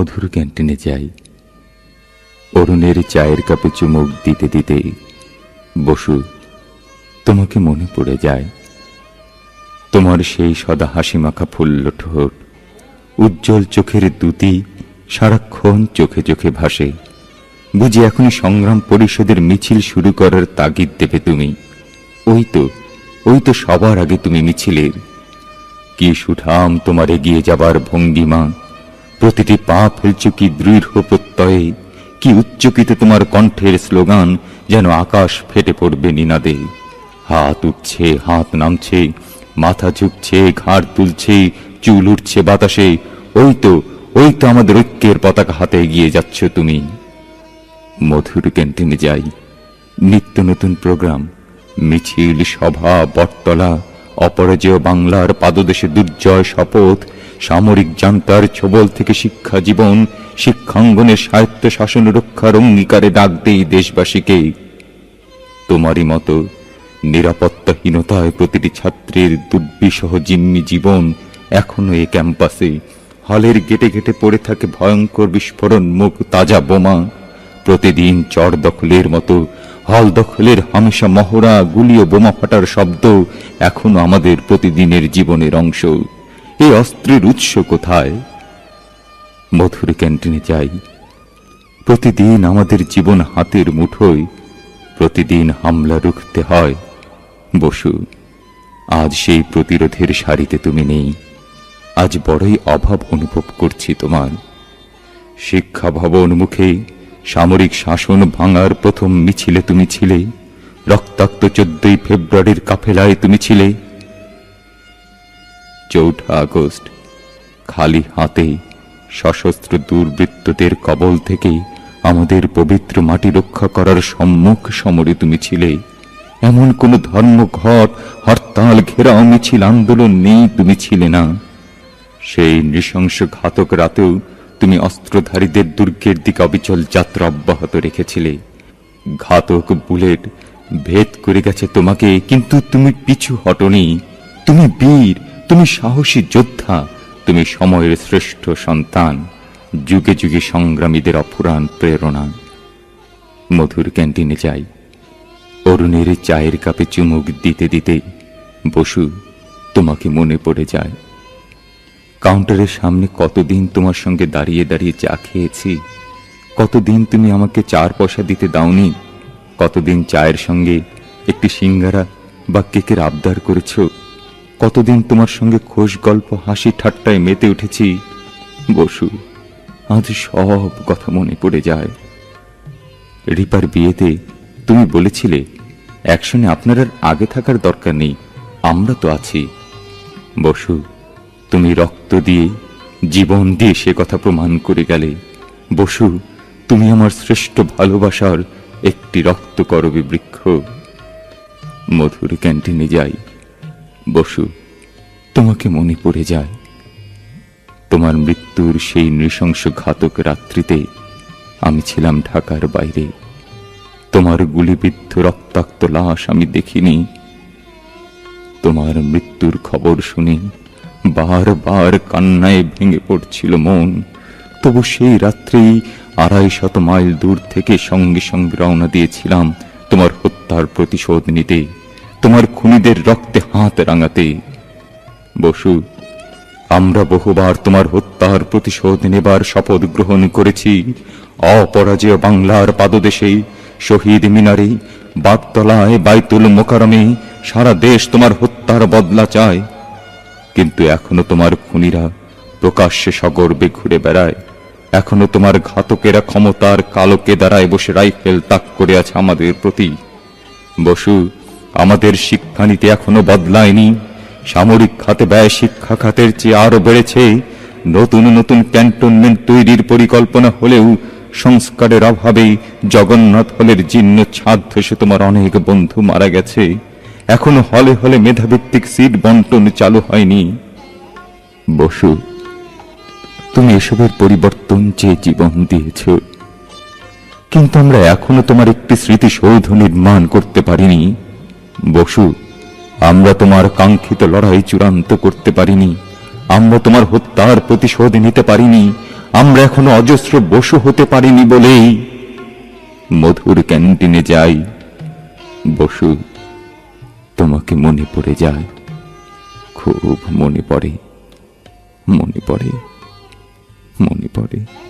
মধুর ক্যান্টিনে যাই। অরুণের চায়ের কাপে চুমুক দিতে দিতে বসু, তোমাকে মনে পড়ে যায়। তোমার সেই সদা হাসি মাখা ফুল্ল ঠোঁট, উজ্জ্বল চোখের দুটি সারাক্ষণ চোখে চোখে ভাসে। বুঝি এখনই সংগ্রাম পরিষদের মিছিল শুরু করার তাগিদ দেবে তুমি। ওই তো ওই তো সবার আগে তুমি মিছিলের কি সুঠাম তোমার এগিয়ে যাবার ভঙ্গিমা। প্রতিটি পা ফেলছ কি দৃঢ় প্রত্যয়ে, কি উচ্চকিত তোমার কণ্ঠের স্লোগান যেন আকাশ ফেটে পড়বে নিনাদে। হাত উঠছে, হাত নামছে, মাথা ঝুঁকছে, ঘাড় তুলছে, চুল উঠছে বাতাসে, ওই তো ওই তো আমাদের ঐক্যের পতাকা হাতে এগিয়ে যাচ্ছ তুমি। মধুর ক্যান্টিনে যাই, নিত্য নতুন প্রোগ্রাম, মিছিল, সভা, বটতলা, অপরাজেয় বাংলার পাদদেশে দুর্জয় শপথ সামরিক জান্তার ছবল থেকে শিক্ষা জীবন শিক্ষাঙ্গনের সাহিত্য শাসন রক্ষার অঙ্গীকারে ডাক দেই দেশবাসীকে। তোমারই মতো নিরাপত্তাহীনতায় প্রতিটি ছাত্রের দুর্বিসহ জিম্মি জীবন এখনও এ ক্যাম্পাসে। হলের গেটে গেটে পড়ে থাকে ভয়ঙ্কর বিস্ফোরণ মুখ তাজা বোমা। প্রতিদিন চর দখলের মতো হল দখলের হামেশা মহড়া গুলি ও বোমা ফাটার শব্দ এখনও আমাদের প্রতিদিনের জীবনের অংশ। এই অস্ত্রের উৎস কোথায়? মধুর ক্যান্টিনে যাই। প্রতিদিন আমাদের জীবন হাতের মুঠোয়। প্রতিদিন হামলা রুখতে হয়। বসু, আজ সেই প্রতিরোধের সারিতে তুমি নেই। আজ বড়ই অভাব অনুভব করছি তোমার। শিক্ষা ভবন মুখে সামরিক শাসন ভাঙার প্রথম মিছিলে তুমি ছিলে। রক্তাক্ত চোদ্দই ফেব্রুয়ারির কাফেলায় তুমি ছিলে। চৌঠা আগস্ট। খালি হাতে সশস্ত্র দুর্বৃত্তদের কবল থেকে আমাদের পবিত্র মাটি রক্ষা করার সম্মুখ সমরে তুমি ছিলে। এমন কোন ধর্মঘট, হরতাল, ঘেরাও, মিছিল, আন্দোলন নেই তুমি ছিলে না। সেই নৃশংস ঘাতক রাতেও তুমি অস্ত্রধারীদের দুর্গের দিকে অবিচল যাত্রা অব্যাহত রেখেছিলে। ঘাতক বুলেট ভেদ করে গেছে তোমাকে, কিন্তু তুমি পিছু হটনি। তুমি বীর তুমি সাহসী যোদ্ধা, তুমি সময়ের শ্রেষ্ঠ সন্তান, যুগে যুগে সংগ্রামীদের অফুরান প্রেরণা। মধুর ক্যান্টিনে যাই, অরুণের চায়ের কাপে চুমুক দিতে দিতে বসু, তোমাকে মনে পড়ে যায়। কাউন্টারের সামনে কতদিন তোমার সঙ্গে দাঁড়িয়ে দাঁড়িয়ে চা খেয়েছি? কতদিন তুমি আমাকে চার পয়সা দিতে দাওনি? কতদিন চায়ের সঙ্গে একটি সিঙ্গারা বা কেকের আবদার করেছ? কতদিন তোমার সঙ্গে খোশ গল্প, হাসি ঠাট্টায় মেতে উঠেছি? বসু, আজ সব কথা মনে পড়ে যায়। রিপার বিয়েতে তুমি বলেছিলে অ্যাকশনে আপনার আর আগে থাকার দরকার নেই, আমরা তো আছি। বসু, তুমি রক্ত দিয়ে, জীবন দিয়ে সে কথা প্রমাণ করে গেলে। বসু, তুমি আমার শ্রেষ্ঠ ভালোবাসার একটি রক্ত করবি বৃক্ষ। মধুর ক্যান্টিনে যাই। বসু, তোমাকে মনে পড়ে যায়? তোমার মৃত্যুর সেই নৃশংস ঘাতক রাত্রিতে আমি ছিলাম ঢাকার বাইরে। তোমার গুলিবিদ্ধ রক্তাক্ত লাশ আমি দেখিনি। তোমার মৃত্যুর খবর শুনে বারবার কান্নায় ভেঙে পড়ছিল মন। তবু সেই রাত্রেই আড়াই শত মাইল দূর থেকে সঙ্গে সঙ্গে রওনা দিয়েছিলাম তোমার হত্যার প্রতিশোধ নিতে। তোমার খুনিদের রক্তে হাত রাঙাতে। বসু, আমরা বহুবার তোমার হত্যার প্রতিশোধ নেবার শপথ গ্রহণ করেছি। অপরাজেয় বাংলার পাদদেশে, শহীদ মিনারে, বাগতলায়, বাইতুল মোকারমে সারা দেশ তোমার হত্যার বদলা চায়। কিন্তু এখনও তোমার খুনিরা প্রকাশ্যে সগর্বে ঘুরে বেড়ায়। এখনও তোমার ঘাতকেরা ক্ষমতার কালোকে দাঁড়ায় বসে রাইফেল তাক করে আছে আমাদের প্রতি। বসু আমাদের শিক্ষানীতি এখনও বদলায়নি। সামরিক খাতে ব্যয় শিক্ষা খাতের চেয়ে আরও বেড়েছে। নতুন নতুন ক্যান্টনমেন্ট তৈরির পরিকল্পনা হলেও সংস্কারের অভাবে জগন্নাথ হলের জীর্ণ ছাদ ধসে তোমার অনেক বন্ধু মারা গেছে। এখনও হলে হলে মেধাভিত্তিক সিট বন্টন চালু হয়নি। বসু, তুমি এসবের পরিবর্তন চেয়ে জীবন দিয়েছ। কিন্তু আমরা এখনও তোমার একটি স্মৃতিসৌধ নির্মাণ করতে পারিনি। বসু, আমরা তোমার কাঙ্ক্ষিত লড়াই চূড়ান্ত করতে পারিনি। আমরা তোমার হত্যার প্রতিশোধ নিতে পারিনি। আমরা এখনও অজস্র বসু হতে পারিনি বলেই মধুর ক্যান্টিনে যাই। বসু, তোমাকে মনে পড়ে যায়? খুব মনে পড়ে। মনে পড়ে। মনে পড়ে।